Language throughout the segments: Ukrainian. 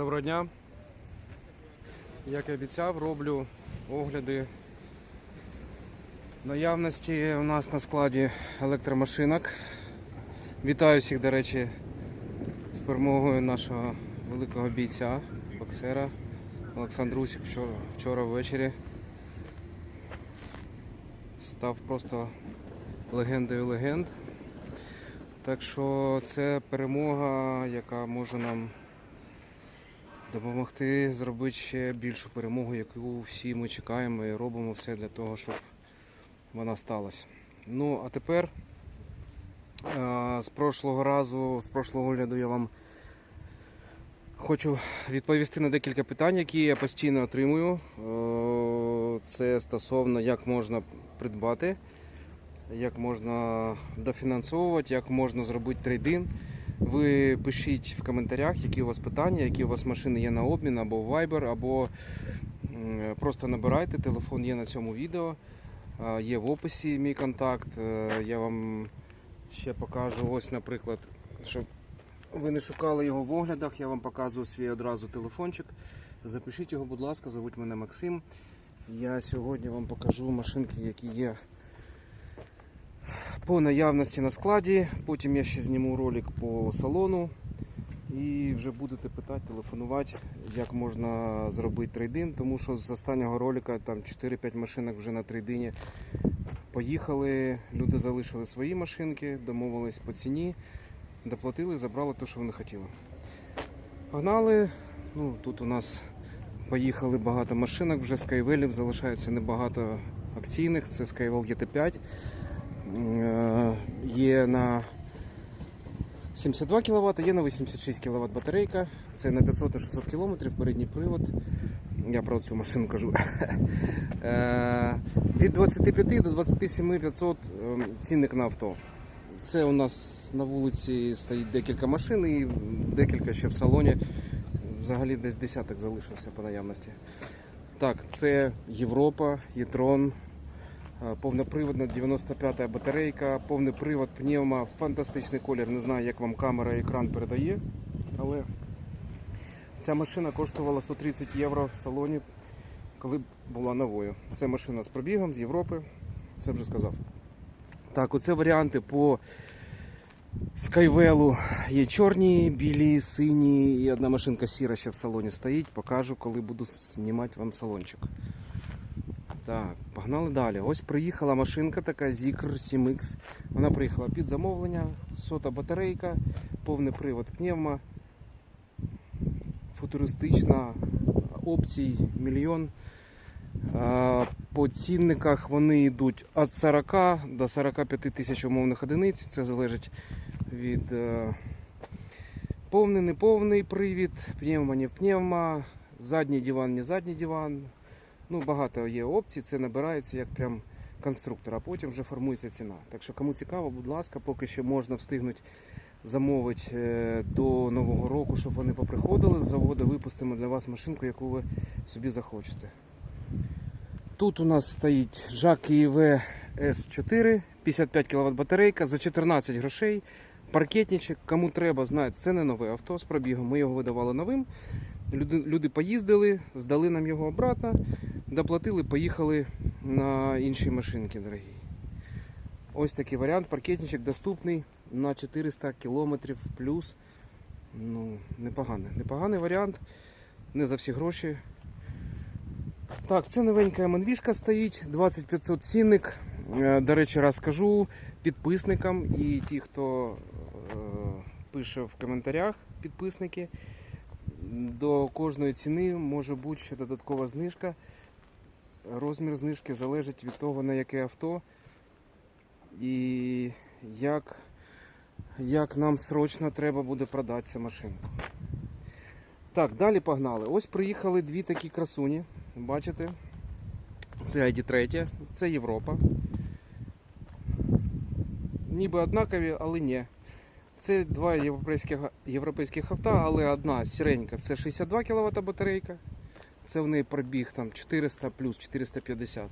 Доброго дня. Як і обіцяв, роблю огляди наявності у нас на складі електромашинок. Вітаю всіх, до речі, з перемогою нашого великого бійця, боксера Олександр Усік вчора, вчора ввечері. Став просто легендою легенд. Так що це перемога, яка може нам допомогти зробити ще більшу перемогу, яку всі ми чекаємо і робимо все для того, щоб вона сталася. Ну, а тепер е, з прошлого разу, з прошлого огляду я вам хочу відповісти на декілька питань, які я постійно отримую. Е, Це стосовно як можна придбати, як можна дофінансовувати, як можна зробити трейдин. Ви пишіть в коментарях, які у вас питання, які у вас машини є на обмін, або Viber, або просто набирайте. Телефон є на цьому відео, є в описі мій контакт. Е, Я вам ще покажу. Ось, наприклад, щоб ви не шукали його в оглядах, я вам показую свій одразу телефончик. Запишіть його, будь ласка, зовуть мене Максим. Я сьогодні вам покажу машинки, які є по наявності на складі. Потім я ще зніму ролик по салону. І вже будете питати, телефонувати, як можна зробити трейдин, тому що з останнього ролика там 4-5 машинок вже на трейдині поїхали. Люди залишили свої машинки, домовились по ціні, доплатили, забрали те, що вони хотіли. Погнали. Ну, тут у нас поїхали багато машинок, вже Skywell, залишається небагато акційних. Це Skywell GT5. Е, Є на 72 кВт, є на 86 кВт батарейка. Це на 500-600 км передній привод. Я про цю машину кажу. Е, Від 25 до 27 500 ем, цінник на авто. Це у нас на вулиці стоїть декілька машин і декілька ще в салоні. Взагалі десь десяток залишився по наявності. Так, це Європа, Єтрон, повноприводна 95-та батарейка, повний привод, пневма, фантастичний колір. Не знаю, як вам камера і екран передає, але ця машина коштувала 130 євро в салоні, коли була новою. Це машина з пробігом з Європи, це вже сказав. Так, оце варіанти по Скайвелу. Є чорні, білі, сині і одна машинка сіра ще в салоні стоїть. Покажу, коли буду знімати вам салончик. Так, погнали далі. Ось приїхала машинка така Zikr 7X. Вона приїхала під замовлення, сота батарейка, повний привод пневма, футуристична, опцій мільйон. По цінниках вони йдуть від 40 до 45 тисяч умовних одиниць. Це залежить від е, повний, неповний привід, пневма, не пневма, задній диван, не задній диван. Ну, багато є опцій, це набирається як прям конструктор, а потім вже формується ціна. Так що кому цікаво, будь ласка, поки ще можна встигнути замовити е, до Нового року, щоб вони поприходили з заводу, випустимо для вас машинку, яку ви собі захочете. Тут у нас стоїть Жак ІВ С4, 55 кВт батарейка за 14 грошей. Паркетничок, кому треба, знають, це не нове авто з пробігом. Ми його видавали новим. Люди, люди поїздили, здали нам його обратно, доплатили, поїхали на інші машинки, дорогі. Ось такий варіант. Паркетничок доступний на 400 км плюс. Ну, непоганий. Непоганий варіант. Не за всі гроші. Так, це новенька МНВшка стоїть, 2500 цінник. Е, До речі, раз скажу підписникам і ті, хто е, пише в коментарях, підписники, до кожної ціни може бути ще додаткова знижка. Розмір знижки залежить від того, на яке авто і як, як нам срочно треба буде продати цю машинку. Так, далі погнали. Ось приїхали дві такі красуні. Бачите? Це ID3, це Європа. Ніби однакові, але ні. Це два європейських, європейських авто, але одна сіренька це 62 кВт батарейка. Це в неї пробіг там 400 плюс 450.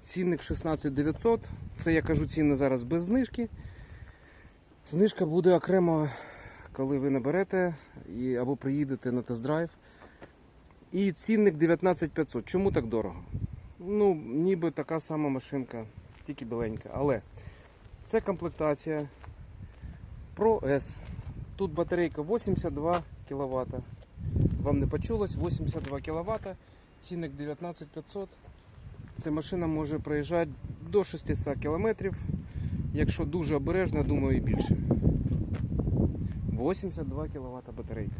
Цінник 16900. Це я кажу ціни зараз без знижки. Знижка буде окремо коли ви наберете і, або приїдете на тест-драйв. І цінник 19500. Чому так дорого? Ну, ніби така сама машинка, тільки біленька. Але це комплектація Pro S. Тут батарейка 82 кВт. Вам не почулось, 82 кВт, цінник 19500. Ця машина може проїжджати до 600 км. Якщо дуже обережно, думаю, і більше. 82 кВт батарейка.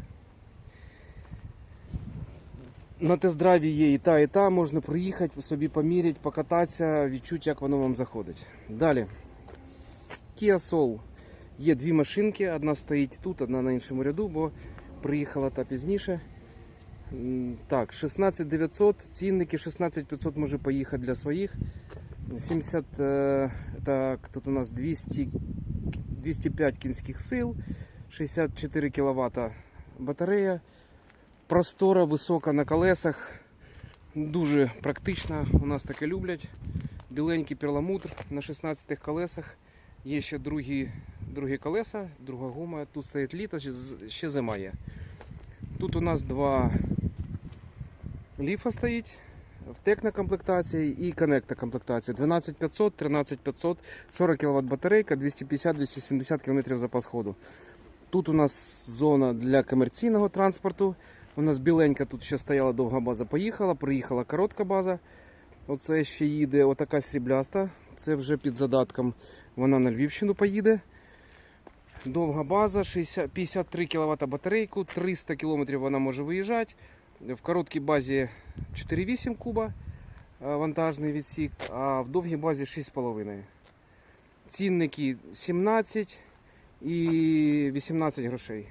На тест-драйві є і та, і та, можна проїхати, собі поміряти, покататися, відчути, як воно вам заходить. Далі. Kia Soul. Є дві машинки, одна стоїть тут, одна на іншому ряду, бо приїхала та пізніше. Так, 16900, цінники 16500 може поїхати для своїх. 70, е, так, тут у нас 200, 205 кінських сил, 64 кВт батарея, простора, висока на колесах, дуже практична, у нас таке люблять. Біленький перламутр на 16 колесах. Є ще другі, другі колеса, друга гума. Тут стоїть літо, ще зима є. Тут у нас два ліфа стоїть. В текна комплектації і коннекта комплектація 12500, 13500, 40 кВт батарейка, 250-270 км запас ходу. Тут у нас зона для комерційного транспорту. У нас біленька тут ще стояла довга база, поїхала, приїхала коротка база. Оце ще їде отака срібляста. Це вже під задатком вона на Львівщину поїде. Довга база, 60, 53 кВт батарейку, 300 км вона може виїжджати. В короткій базі 4,8 куба е, вантажний відсік, а в довгій базі 6,5. Цінники 17 і 18 грошей.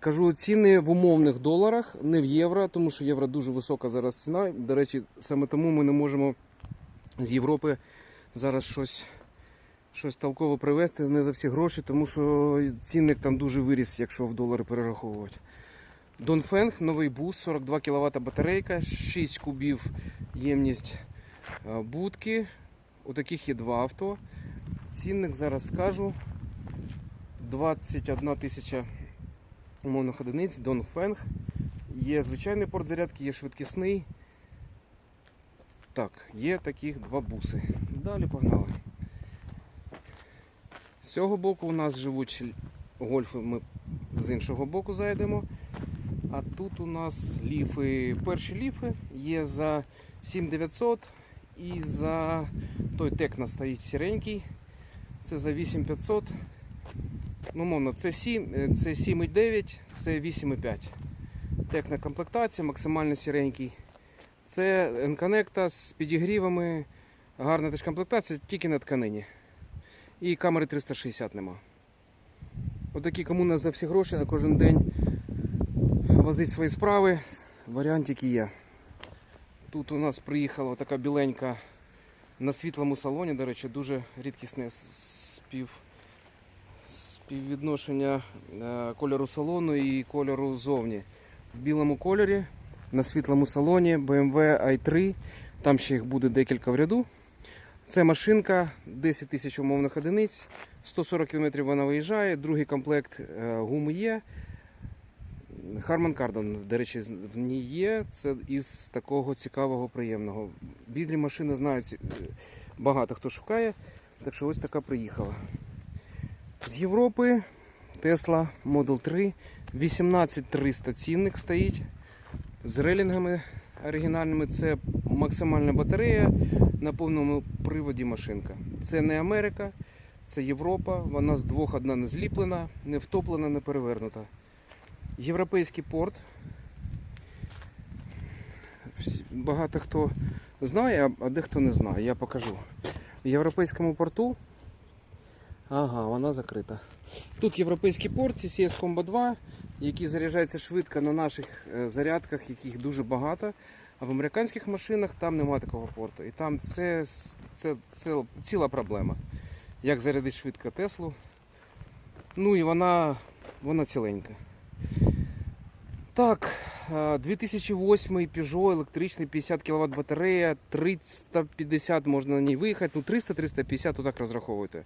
Кажу, ціни в умовних доларах, не в євро, тому що євро дуже висока зараз ціна. До речі, саме тому ми не можемо з Європи зараз щось, щось толково привезти не за всі гроші, тому що цінник там дуже виріс, якщо в долари перераховувати. Донфенг, новий бус, 42 кВт батарейка, 6 кубів ємність е, будки. У таких є два авто. Цінник зараз скажу 21 тисяча умовних одиниць, Донфенг. Є звичайний порт зарядки, є швидкісний. Так, є таких два буси. Далі погнали. З цього боку у нас живуть гольфи, ми з іншого боку зайдемо. А тут у нас ліфи. Перші ліфи є за 7900 і за той текна стоїть сіренький. Це за 8500. Ну, мовно, це 7, е, це 7,9, це 8,5. Текна комплектація, максимально сіренький. Це N-Connect з підігрівами. Гарна теж комплектація, тільки на тканині. І камери 360 нема. Отакі кому на за всі гроші на кожен день возить свої справи. Варіантики є. Тут у нас приїхала така біленька на світлому салоні, до речі, дуже рідкісне спів, співвідношення е, кольору салону і кольору зовні. В білому кольорі на світлому салоні BMW i3. Там ще їх буде декілька в ряду. Це машинка 10 тисяч умовних одиниць, 140 км вона виїжджає, другий комплект е, гуми є. Harman Kardon, до речі, в ній є. Це із такого цікавого, приємного. Білі машини знають, е, багато хто шукає, так що ось така приїхала. З Європи Tesla Model 3 18300 цінник стоїть з релінгами оригінальними. Це максимальна батарея на повному приводі машинка. Це не Америка, це Європа. Вона з двох одна не зліплена, не втоплена, не перевернута. Європейський порт. Багато хто знає, а- дехто не знає. Я покажу. В європейському порту. Ага, вона закрита. Тут європейський порт, CCS Combo 2, який заряджається швидко на наших е, зарядках, яких дуже багато. А в американських машинах там немає такого порту. І там це, це, це ціла проблема. Як зарядити швидко Теслу. Ну і вона, вона ціленька. Так, Е, 2008 Peugeot електричний 50 кВт батарея, 350 можна на ній виїхати, ну 300-350 отак розраховуйте.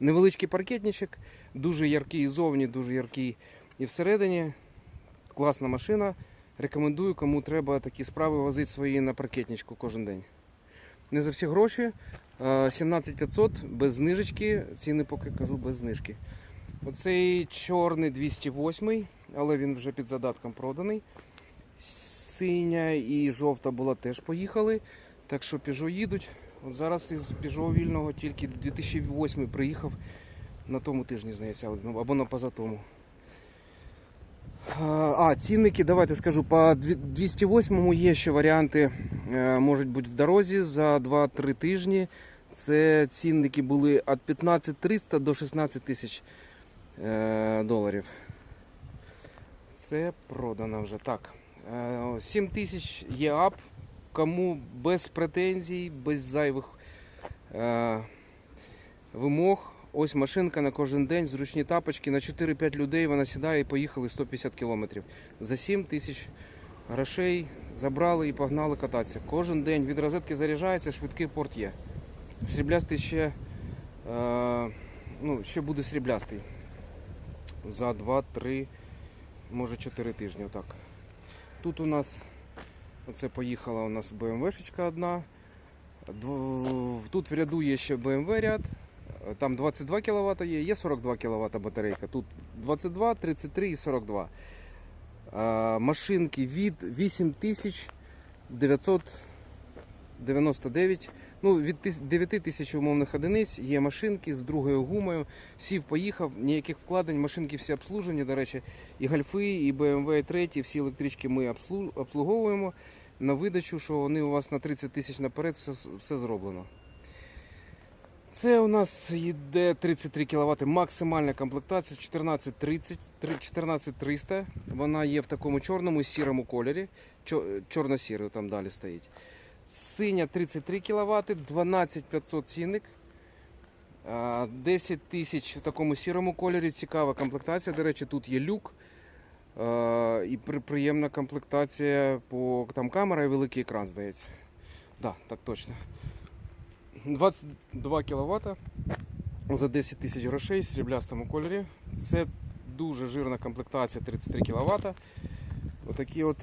Невеличкий паркетничок, дуже яркий ззовні, дуже яркий і всередині. Класна машина. Рекомендую, кому треба такі справи возити свої на паркетничку кожен день. Не за всі гроші. Е, 17500 без знижечки. Ціни поки кажу без знижки. Оцей чорний 208, але він вже під задатком проданий. Синя і жовта була теж поїхали. Так що Peugeot їдуть. От зараз із Peugeot вільного тільки 2008 приїхав на тому тижні, здається, або на позатому. А, цінники, давайте скажу, по 208 є ще варіанти, е, можуть бути в дорозі за 2-3 тижні. Це цінники були від 15 300 до 16 тисяч е, доларів. Це продано вже так. Е, 7 тисяч є ап. Кому без претензій, без зайвих е, вимог. Ось машинка на кожен день, зручні тапочки. На 4-5 людей вона сідає і поїхали 150 кілометрів. За 7 тисяч грошей забрали і погнали кататися. Кожен день від розетки заряджається, швидкий порт є. Сріблястий ще, е, ну, ще буде сріблястий. За 2-3, може 4 тижні. Отак. Тут у нас оце поїхала у нас BMW-шечка одна. Тут в ряду є ще BMW ряд. Там 22 кВт є, є 42 кВт батарейка. Тут 22, 33 і 42. Машинки від 8999. Ну, від 9 тисяч умовних одиниць є машинки з другою гумою. Сів, поїхав, ніяких вкладень, машинки всі обслужені. До речі, і гольфи, і BMW 3, всі електрички ми обслуговуємо на видачу, що вони у вас на 30 тисяч наперед все, все зроблено. Це у нас йде 33 кВт, максимальна комплектація 1430, 14300. Вона є в такому чорному сірому кольорі. Чорно-сірий там далі стоїть. Синя 33 кВт, 12500 цінник. 10 тисяч в такому сірому кольорі. Цікава комплектація. До речі, тут є люк. І приємна комплектація по там камера і великий екран, здається. Да, так точно. 22 кВт за 10 тисяч грошей в сріблястому кольорі. Це дуже жирна комплектація 33 кВт. Отакі от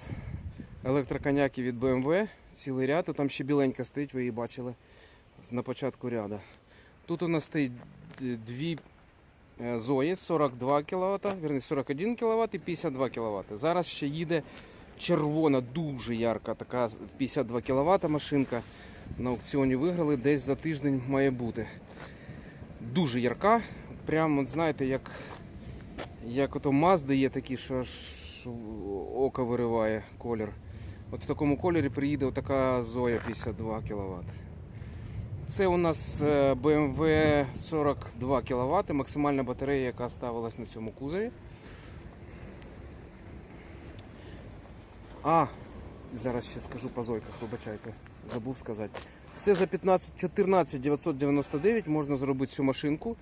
електроконяки від BMW, цілий ряд. Там ще біленька стоїть, ви її бачили на початку ряду. Тут у нас стоїть дві Зої 42 кВт, верні 41 кВт і 52 кВт. Зараз ще їде червона, дуже ярка, така 52 кВт машинка на аукціоні виграли, десь за тиждень має бути. Дуже ярка. Прямо, знаєте, як, як ото Мазди є такі, що аж око вириває колір. От в такому кольорі приїде така Зоя 52 кВт. Це у нас BMW 42 кВт, максимальна батарея, яка ставилась на цьому кузові. А, зараз ще скажу по зойках, вибачайте, забув сказати. Це за 15 14 999 можна зробити цю машинку.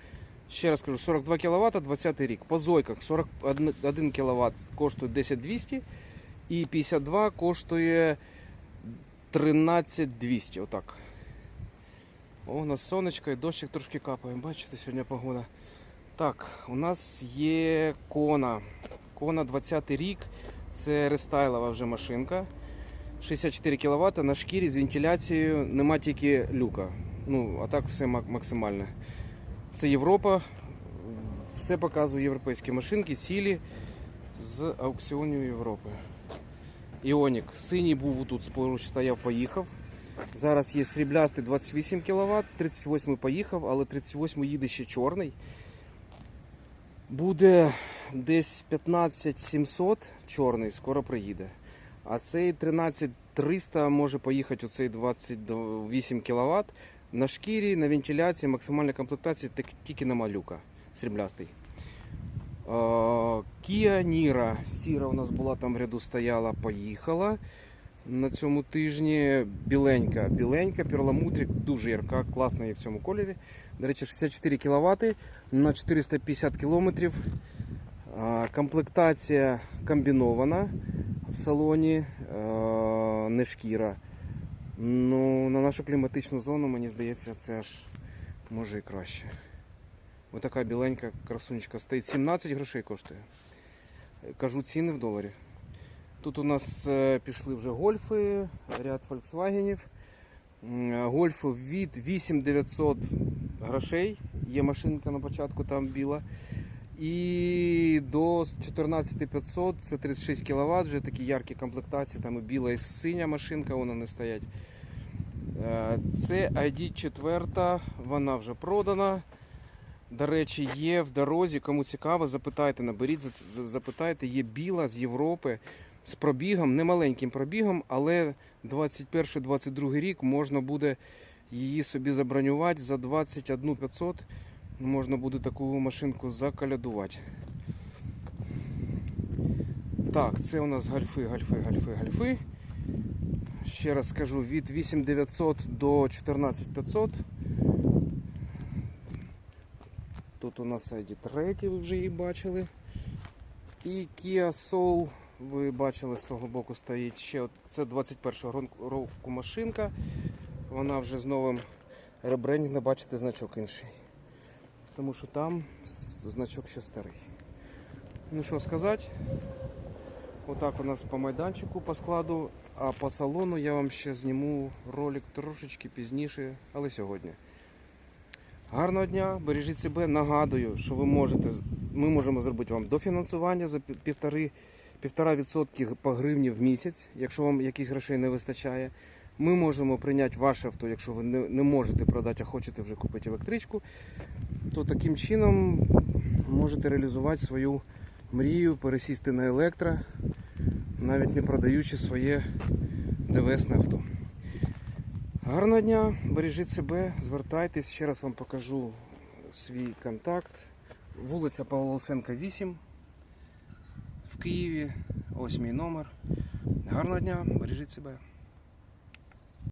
Ще раз кажу, 42 кВт, 20 рік. По зойках 41 кВт коштує 10200 і 52 коштує 13200. Отак. О, у нас сонечко і дощик трошки капає. Бачите, сьогодні погода. Так, у нас є Кона. Кона 20 рік. Це рестайлова вже машинка. 64 кВт на шкірі з вентиляцією, нема тільки люка. Ну, а так все максимальне. Це Європа. Все показує європейські машинки, цілі з аукціонів Європи. Іонік. Синій був тут поруч стояв, поїхав. Зараз є сріблястий 28 кВт, 38 поїхав, але 38 їде ще чорний. Буде десь 15700 чорний, скоро приїде. А цей 13300 може поїхати оцей 28 кВт на шкірі, на вентиляції, максимальна комплектація тільки на малюка сріблястий. Е, Kia Niro. Сіра у нас була там в ряду стояла, поїхала на цьому тижні. Біленька, біленька, перламутрик, дуже ярка, класна є в цьому кольорі. До речі, 64 кВт на 450 км. Комплектація комбінована. в салоні, е, не шкіра. Ну, на нашу кліматичну зону, мені здається, це аж може і краще. Ось така біленька красунечка стоїть. 17 грошей коштує. Кажу ціни в доларі. Тут у нас е, пішли вже гольфи, ряд Volkswagenів. М, Гольфи від 8900 грошей. Є машинка на початку там біла. І до 14500 це 36 кВт, вже такі яркі комплектації, там і біла, і синя машинка, вона не стоять. Е, Це ID 4, вона вже продана. До речі, є в дорозі. Кому цікаво, запитайте, наберіть, за- за- запитайте, є біла з Європи з пробігом, немаленьким пробігом, але 21-22 рік можна буде її собі забронювати за 21 500. Можна буде таку машинку закалядувати. Так, це у нас гальфи, гальфи, гальфи, гальфи. Ще раз скажу, від 8900 до 14500. Тут у нас ID3, ви вже її бачили. І Kia Soul, ви бачили, з того боку стоїть ще. Це 21 го року машинка. Вона вже з новим ребрендінгом, бачите, значок інший. Тому що там значок ще старий. Ну що сказати, отак у нас по майданчику, по складу, а по салону я вам ще зніму ролик трошечки пізніше, але сьогодні. Гарного дня, бережіть себе. Нагадую, що ви можете, ми можемо зробити вам дофінансування за півтори, півтора відсотки по гривні в місяць, якщо вам якісь грошей не вистачає. Ми можемо прийняти ваше авто, якщо ви не, не можете продати, а хочете вже купити електричку, то таким чином можете реалізувати свою мрію, пересісти на електро, навіть не продаючи своє ДВСне авто. Гарного дня, бережіть себе, звертайтесь, ще раз вам покажу свій контакт. Вулиця Павла Лусенка, 8 в Києві. Ось мій номер. Гарного дня, бережіть себе.